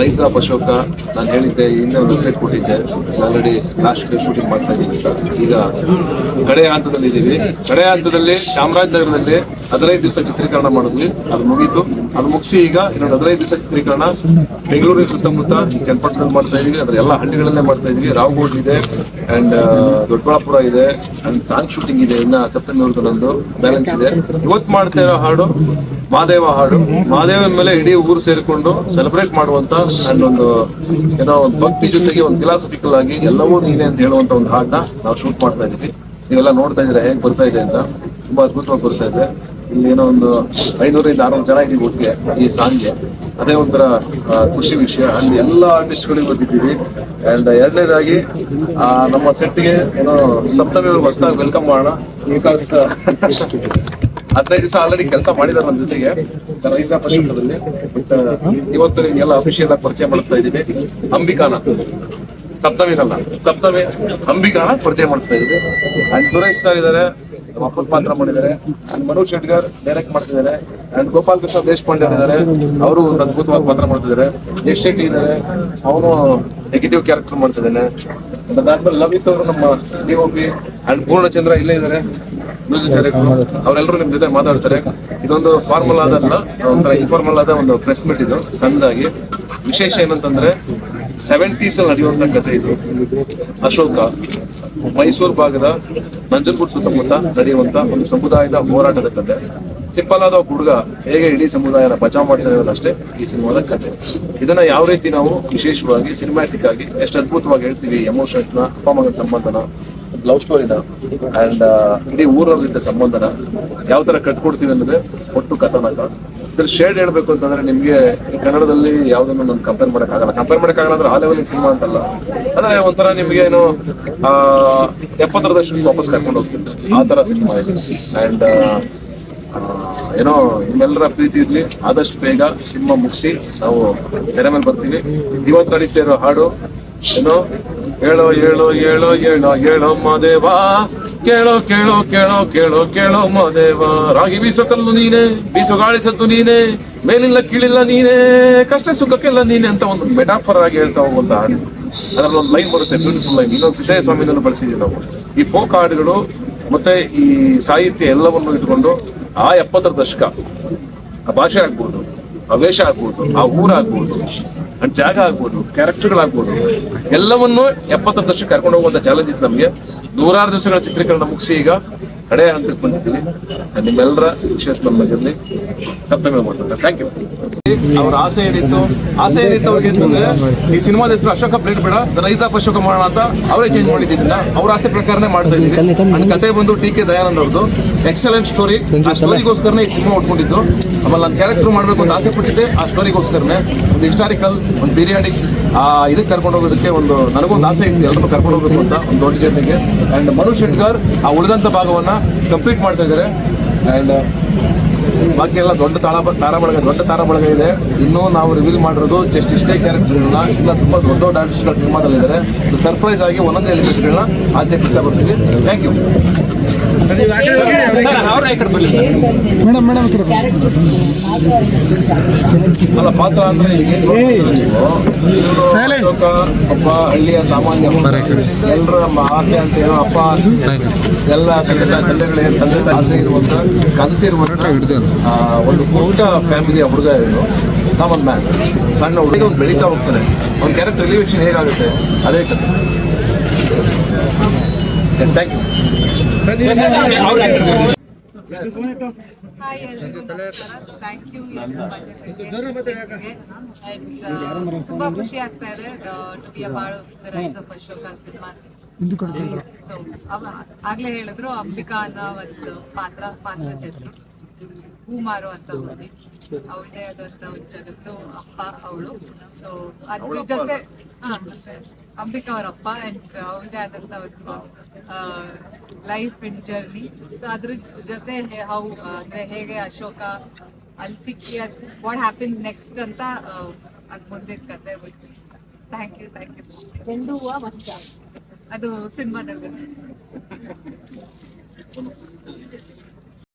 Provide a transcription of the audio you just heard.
Rice of Ashoka ನಾನು ಹೇಳಿದ್ದೆ, ಹಿಂದೆ ಒಂದು ಅಪ್ಡೇಟ್ ಕೊಟ್ಟಿದ್ದೆ. ಆಲ್ರೆಡಿ ಲಾಸ್ಟ್ ಶೂಟಿಂಗ್ ಮಾಡ್ತಾ ಇದ್ದೀನಿ ಈಗ ಕಡೆ ಹಂತದಲ್ಲಿ ಇದ್ದೀವಿ. ಕಡೆ ಹಂತದಲ್ಲಿ ಚಾಮರಾಜನಗರದಲ್ಲಿ ಹದಿನೈದು ದಿವಸ ಚಿತ್ರೀಕರಣ ಮಾಡಿದ್ವಿ. ಅದು ಮುಗೀತು. ಅದು ಮುಗಿಸಿ ಈಗ ಇನ್ನೊಂದು ಹದಿನೈದು ದಿವಸ ಚಿತ್ರೀಕರಣ ಬೆಂಗಳೂರಿನ ಸುತ್ತಮುತ್ತ ಚನ್ನಪಟ್ಟಣದಲ್ಲಿ ಮಾಡ್ತಾ ಇದೀವಿ ಅದ್ರ ಎಲ್ಲ ಹಳ್ಳಿಗಳಲ್ಲೇ ಮಾಡ್ತಾ ಇದೀವಿ ರಾವ್ಗೋಡ್ ಇದೆ ಅಂಡ್ ದೊಡ್ಡಬಳ್ಳಾಪುರ ಇದೆ ಅಂಡ್ ಸಾಂಗ್ ಶೂಟಿಂಗ್ ಇದೆ ಇನ್ನ ಸೆಪ್ಟೆಂಬರ್ ಒಂದು ಬ್ಯಾಲೆನ್ಸ್ ಇದೆ. ಇವತ್ತು ಮಾಡ್ತಾ ಇರೋ ಹಾಡು ಮಾದೇವ ಹಾಡು. ಮಾದೇವನ ಮೇಲೆ ಇಡೀ ಊರು ಸೇರಿಕೊಂಡು ಸೆಲೆಬ್ರೇಟ್ ಮಾಡುವಂತ ಒಂದು ಏನೋ ಒಂದು ಭಕ್ತಿ ಜೊತೆಗೆ ಒಂದು ಫಿಲಾಸಫಿಕಲ್ ಆಗಿ ಎಲ್ಲವೂ ನೀನೆ ಅಂತ ಹೇಳುವಂತ ಒಂದು ಹಾಡನ್ನ ನಾವು ಶೂಟ್ ಮಾಡ್ತಾ ಇದೀವಿ ನೀವೆಲ್ಲ ನೋಡ್ತಾ ಇದ್ರೆ ಹೇಗೆ ಬರ್ತಾ ಇದೆ ಅಂತ? ತುಂಬಾ ಅದ್ಭುತವಾಗಿ ಬರ್ತಾ ಇದೆ. ಇಲ್ಲಿ ಏನೋ ಒಂದು ಐನೂರಿಂದ ಆರ್ನೂರು ಜನ ಇದೀವಿ ಒಟ್ಟಿಗೆ ಈ ಸಾಂಗ್ಗೆ. ಅದೇ ಒಂಥರ ಖುಷಿ ವಿಷಯ. ಅಲ್ಲಿ ಎಲ್ಲ ಆರ್ಟಿಸ್ಟ್ಗಳಿಗೆ ಬಂದಿದ್ದೀವಿ ಅಂಡ್ ಎರಡನೇದಾಗಿ ನಮ್ಮ ಸೆಟ್ಗೆ ಏನೋ ಸಪ್ತಮಿ ಹೊಸದಾಗಿ ವೆಲ್ಕಮ್ ಮಾಡೋಣ. ಬಿಕಾಸ್ ಹದಿನೈದು ದಿವಸ ಆಲ್ರೆಡಿ ಕೆಲಸ ಮಾಡಿದ್ದಾರೆ ನಮ್ಮ ಜೊತೆಗೆ. ರೈಸಾ ಪಶ್ಚಿಮದಲ್ಲಿ ಬಟ್ ಇವತ್ತು ನಿಮ್ಗೆಲ್ಲ ಅಫಿಷಿಯಲ್ ಆಗಿ ಪರಿಚಯ ಮಾಡಿಸ್ತಾ ಇದ್ದೀವಿ ಅಂಬಿಕಾನ. ಸಪ್ತಮಿನಲ್ಲ. ಸಪ್ತಮಿ ಅಂಬಿಕಾನ ಪರಿಚಯ ಮಾಡಿಸ್ತಾ ಇದ್ದೀವಿ ಅಂಡ್ ಸುರೇಶ್ ಸರ್ ಇದ್ದಾರೆ ನಮ್ಮ ಅಪ್ಪ ಪಾತ್ರ ಮಾಡಿದ್ದಾರೆ. ಅಂಡ್ ಮನೋಜ್ ಶೆಟ್ಗರ್ ಡೈರೆಕ್ಟ್ ಮಾಡ್ತಿದ್ದಾರೆ. ಅಂಡ್ ಗೋಪಾಲ್ ಕೃಷ್ಣ ದೇಶಪಾಂಡೆ ಇದ್ದಾರೆ. ಅವರು ಒಂದು ಅದ್ಭುತವಾದ ಪಾತ್ರ ಮಾಡ್ತಿದ್ದಾರೆ. ಯಶ್ ಶೆಟ್ಟಿ ಇದ್ದಾರೆ ಅವನು ನೆಗೆಟಿವ್ ಕ್ಯಾರೆಕ್ಟರ್ ಮಾಡ್ತಿದ್ದಾನೆ. ಅದಾದ್ಮೇಲೆ ಲವಿತ್ ಅವರು ನಮ್ಮ D O P and Poornachandra ಇಲ್ಲೇ ಇದ್ದಾರೆ ಮ್ಯೂಸಿಕ್ ಡೈರೆಕ್ಟರ್ ಅವರೆಲ್ಲರೂ ನಿಮ್ ಜೊತೆ ಮಾತಾಡ್ತಾರೆ. ಇದೊಂದು ಫಾರ್ಮಲ್ ಆದಲ್ಲ ಒಂಥರ ಇನ್ಫಾರ್ಮಲ್ ಆದ ಒಂದು ಪ್ರೆಸ್ ಮೀಟ್ ಇದು. ಸಣ್ಣದಾಗಿ. ವಿಶೇಷ ಏನಂತಂದ್ರೆ ಸೆವೆಂಟೀಸ್ ಅಲ್ಲಿ ನಡೆಯುವಂತ ಕಥೆ ಇದು. ಅಶೋಕ ಮೈಸೂರು ಭಾಗದ ನಂಜನಗೂಡು ಸುತ್ತಮುತ್ತ ನಡೆಯುವಂತ ಒಂದು ಸಮುದಾಯದ ಹೋರಾಟದ ಕಥೆ. ಸಿಂಪಲ್ ಆದ ಹುಡುಗ ಹೇಗೆ ಇಡೀ ಸಮುದಾಯನ ಬಚಾವ್ ಮಾಡ್ತಾರೆ ಅನ್ನೋದಷ್ಟೇ ಈ ಸಿನಿಮಾದ ಕಥೆ. ಇದನ್ನ ಯಾವ ರೀತಿ ನಾವು ವಿಶೇಷವಾಗಿ ಸಿನಿಮ್ಯಾಟಿಕ್ ಆಗಿ ಎಷ್ಟು ಅದ್ಭುತವಾಗಿ ಹೇಳ್ತೀವಿ ಎಮೋಷನ್ಸ್ನ ಅಪ್ಪ ಮಗನ ಸಂಬಂಧನ ಲವ್ ಸ್ಟೋರಿನ ಅಂಡ್ ಇಡೀ ಊರಲ್ಲಿ ಸಂಬಂಧನ. ಯಾವ ತರ ಕಟ್ಕೊಡ್ತೀವಿ ಅನ್ನೋದೇ ಒಟ್ಟು ಕಥಾನಕ. ಇದ್ರ ಶೇಡ್ ಹೇಳ್ಬೇಕು ಅಂತಂದ್ರೆ ನಿಮ್ಗೆ ಕನ್ನಡದಲ್ಲಿ ಯಾವುದನ್ನು ನಾನು ಕಂಪೇರ್ ಮಾಡೋಕ್ಕಾಗಲ್ಲ. ಕಂಪೇರ್ ಮಾಡಕ್ಕಾಗಲ್ಲ ಅಂದ್ರೆ ಆ ಲೆವೆಲ್ ಸಿನಿಮಾ ಅಂತಲ್ಲ. ಅಂದ್ರೆ ಒಂಥರ ನಿಮ್ಗೆ ಏನು ಎಪ್ಪತ್ತರ ದಶಕಕ್ಕೆ ವಾಪಸ್ ಕರ್ಕೊಂಡು ಹೋಗ್ತೀನಿ ಆ ತರ ಸಿನಿಮಾ ಇದೆ. ಅಂಡ್ ಏನೋ ನಿಮ್ಮೆಲ್ಲರ ಪ್ರೀತಿ ಇರಲಿ. ಆದಷ್ಟು ಬೇಗ ಸಿನಿಮಾ ಮುಗಿಸಿ ನಾವು ತೆರೆ ಮೇಲೆ ಬರ್ತೀವಿ. ಇವತ್ತು ನಡೀತಾ ಇರೋ ಹಾಡು, ಏನೋ ಹೇಳೋ ಹೇಳೋ ಹೇಳೋ ಹೇಳೋ ಹೇಳೋ ಮಾದೇವ ಕೇಳೋ ಕೇಳೋ ಕೇಳೋ ಕೇಳೋ ಕೇಳೋ ಮಾದೇವ ರಾಗಿ ಬೀಸೋ ಕಲ್ಲು ನೀನೆ, ಬೀಸೋ ಗಾಳಿ ಸತ್ತು ನೀನೆ, ಮೇಲಿಲ್ಲ ಕೀಳಿಲ್ಲ ನೀನೆ, ಕಷ್ಟ ಸುಖಕ್ಕೆಲ್ಲ ನೀನೆ ಅಂತ ಒಂದು ಮೆಟಾಫರ್ ಆಗಿ ಹೇಳ್ತಾ ಹೋಗುವಂತ ಹಾಡಿ ಅದರಲ್ಲಿ ಒಂದು ಲೈನ್ ಬರುತ್ತೆ ಬ್ಯೂಟಿಫುಲ್ ಲೈನ್ ಇನ್ನೊಂದು ವಿಜಯ ಸ್ವಾಮಿಯಲ್ಲಿ ಬಳಸಿದ್ವಿ ನಾವು. ಈ ಫೋಕ್ ಹಾಡುಗಳು ಮತ್ತೆ ಈ ಸಾಹಿತ್ಯ ಎಲ್ಲವನ್ನು ಇಟ್ಕೊಂಡು ಆ ಎಪ್ಪತ್ತರ ದಶಕ, ಆ ಭಾಷೆ ಆಗ್ಬೋದು, ಆ ವೇಷ ಆಗ್ಬೋದು, ಆ ಊರಾಗ್ಬೋದು ಜಾಗ ಆಗ್ಬೋದು ಕ್ಯಾರೆಕ್ಟರ್ಗಳಾಗ್ಬೋದು ಎಲ್ಲವನ್ನು ಎಪ್ಪತ್ತೊಂದು ವರ್ಷ ಕರ್ಕೊಂಡು ಹೋಗುವಂತ ಚಾಲೆಂಜ್ ಇತ್ತು ನಮಗೆ. ನೂರಾರು ದಿವಸಗಳ ಚಿತ್ರೀಕರಣ ಮುಗಿಸಿ ಈಗ ಕಡೆ ಹಂತಕ್ಕೆ ಬಂದಿದ್ದೀನಿ ನಿಮ್ಮೆಲ್ಲರ ವಿಶೇಷ ನಮ್ಮಲ್ಲಿರಲಿ ಸಪ್ತಮಿ ಮಾಡ್ತಾರೆ ಥ್ಯಾಂಕ್ ಯು ಅವ್ರ ಆಸೆ ಏನಿತ್ತು? ಆಸೆ ಏನಿತ್ತು ಅವ್ರಿಗೆ ಅಂತಂದ್ರೆ ಈ ಸಿನಿಮಾದ ಹೆಸರು ಅಶೋಕ ಪ್ಲೇಟ್ ಬೇಡ ದ ರೈಸ್ ಆಫ್ ಅಶೋಕ ಮಾಡೋಣ ಅಂತ ಅವರೇ ಚೇಂಜ್ ಮಾಡಿದ್ದಿಲ್ಲ ಅವ್ರ ಆಸೆ ಪ್ರಕಾರನೇ ಮಾಡ್ತಾ ಇದ್ದೀನಿ ನನ್ನ ಕತೆ ಬಂದು ಟಿ ಕೆ ದಯಾನಂದ್ ಅವ್ರದ್ದು. ಎಕ್ಸಲೆಂಟ್ ಸ್ಟೋರಿ ಆ ಸ್ಟೋರಿಗೋಸ್ಕರನೇ ಈ ಸಿನಿಮಾ ಉಟ್ಕೊಂಡಿದ್ದು ಆಮೇಲೆ ನಾನು ಕ್ಯಾರೆಕ್ಟರ್ ಮಾಡಬೇಕು ಅಂತ ಆಸೆ ಪಟ್ಟಿದ್ದೆ. ಆ ಸ್ಟೋರಿಗೋಸ್ಕರನೇ ಒಂದು ಹಿಸ್ಟಾರಿಕಲ್ ಒಂದು ಬಿರಿಯಾನಿ ಆ ಇದಕ್ಕೆ ಕರ್ಕೊಂಡು ಹೋಗೋದಕ್ಕೆ ಒಂದು ನನಗೊಂದು ಆಸೆ ಇತ್ತು. ಎಲ್ಲರೂ ಕರ್ಕೊಂಡು ಹೋಗ್ಬೇಕು ಅಂತ ಒಂದು ದೊಡ್ಡ ಜರ್ನಿಗೆ ಅಂಡ್ ಮನು ಶೆಟ್ಕರ್ ಆ ಉಳಿದಂಥ ಭಾಗವನ್ನ ಕಂಪ್ಲೀಟ್ ಮಾಡ್ತಾ ಇದ್ದಾರೆ. ಅಂಡ್ ಬಾಕಿ ಎಲ್ಲ ದೊಡ್ಡ ತಾಳ ತಾರ ಬಳಗ ದೊಡ್ಡ ತಾರ ಬಳಗ ಇದೆ. ಇನ್ನೂ ನಾವು ರಿವೀಲ್ ಮಾಡಿರೋದು ಜಸ್ಟ್ ಇಷ್ಟೇ ಕ್ಯಾರೆಕ್ಟರ್ಗಳನ್ನ ಇಲ್ಲ. ತುಂಬ ದೊಡ್ಡ ದೊಡ್ಡ ಆರ್ಟಿಸ್ಟ್ಗಳ ಸಿನಿಮಾದಲ್ಲಿದ್ದಾರೆ. ಸರ್ಪ್ರೈಸ್ ಆಗಿ ಒಂದೊಂದು ಎಲಿಮೆಂಟ್ಗಳನ್ನ ಆಚೆ ಬಿಡ್ತಾ ಬರ್ತೀವಿ. ಥ್ಯಾಂಕ್ ಯು ಮೇಡಮ್ ಮೇಡಮ್ ಈ ಅಲ್ಲ ಪಾತ್ರ ಅಂದ್ರೆ ಅಶೋಕ ಒಬ್ಬ ಹಳ್ಳಿಯ ಸಾಮಾನ್ಯ ಎಲ್ಲರ ನಮ್ಮ ಆಸೆ ಅಂತ ಏನೋ ಅಪ್ಪ. ಎಲ್ಲ ಕಡೆ ತಂದೆಗಳೇ ತಂದೆ ಆಸೆ ಇರುವಂತ ಕನಸಿರುವಂತ ಆ, ಒಂದು ಪುಟ್ಟ ಫ್ಯಾಮಿಲಿಯ ಹುಡುಗ ಇರೋದು ಕಾಮನ್ ಮ್ಯಾನ್ ಸಣ್ಣ ಹುಡುಗ. ಒಂದು ಬೆಳೀತಾ ಹೋಗ್ತಾನೆ. ಅವ್ನ ಕ್ಯಾರೆಕ್ಟರ್ ರಿಲಿವೇಶನ್ ಹೇಗಾಗುತ್ತೆ? ಅದೇ ಕಥೆ. Yes thank you hi thank you ತುಂಬಾ ಖುಷಿ ಆಗ್ತಾ ಇದೆ. To be a part of the rise of Ashoka cinema ಆಗ್ಲೇ ಹೇಳಿದ್ರು ಅಂಬಿಕಾ ಅನ್ನೋ ಒಂದು ಪಾತ್ರ ಪಾತ್ರ ಹೆಸರು. ಹೂಮಾರು ಅಂತ ಹೋಗಿ ಅವಳದೇ ಆದಂತ ಒಂದು ಜಗತ್ತು ಅಪ್ಪ ಅವಳು. ಸೊ ಅದ್ರ ಜೊತೆ ಹಾ, ಅಂಬಿಕಾ ಅವ್ರ ಅಪ್ಪ ಅಂಡ್ ಅವಳದೇ ಆದಂತ ಒಂದು ಲೈಫ್ ಅಂಡ್ ಜರ್ನಿ ಸೊ ಅದ್ರ ಜೊತೆ ಹೌ ಅಂದ್ರೆ ಹೇಗೆ ಅಶೋಕ ಅಲ್ಲಿ ಸಿಕ್ಕಿ ಅದ್ ವಾಟ್ ಹ್ಯಾಪನ್ಸ್ ನೆಕ್ಸ್ಟ್ ಅಂತ ಅದ್ ಮುಂದಿನ ಕತೆ ಬಿಟ್ಟು. ಥ್ಯಾಂಕ್ ಯು ಥ್ಯಾಂಕ್ ಯು ಚೆಂಡು ಹೂವ ಅದು ಸಿನಿಮಾದಲ್ಲಿ.